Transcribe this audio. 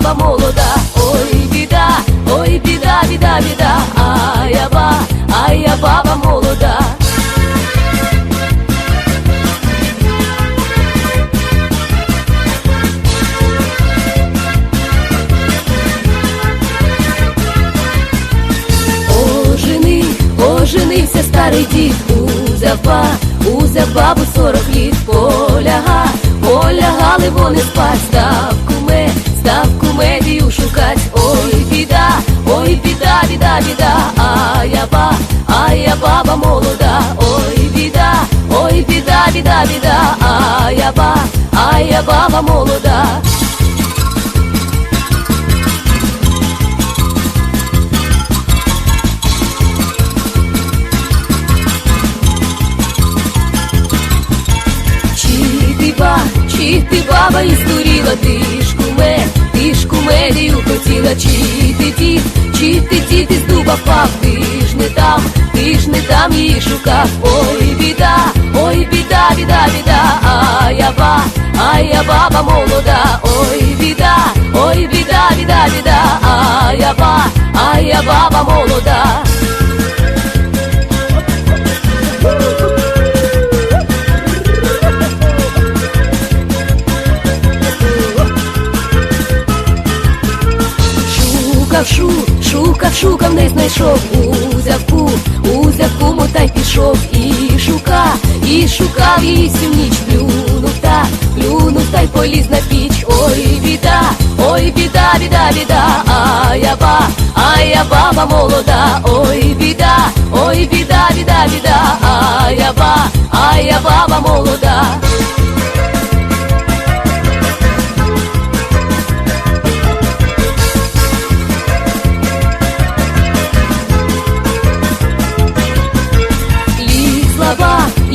баба молода, ой, біда, ой, біда, біда, біда, а я ба, а я баба молода. Ожени, оженився старий дід у заба, у забабу сорок літ поляга. Полягали вони спать, став куме, став куме. Біда, а я ба, а я баба молода, ой, біда, ой, біда, біда, біда, а я ба, а я баба молода. Чи ти баба і здуріла, ти ж куме, ти ж кумедію хотіла, чи ти ти дід із дуба впав, ти ж не там, ти ж не там її шукав, ой, біда, ой, біда, біда, біда, а я ба, а я баба молода, ой, біда, ой, біда, біда, біда, а я ба, а я баба молода. Шукав, шу, Шукав, шукав, не знайшов, узяв ку, узяв куму та пішов, і шукав, і шукав її всю ніч, плюнув та, плюнув та й поліз на піч, ой, біда, ой, біда, біда, біда, а я ба, а я баба молода, ой, біда, ой, біда, біда, біда, а я ба, а я баба молода.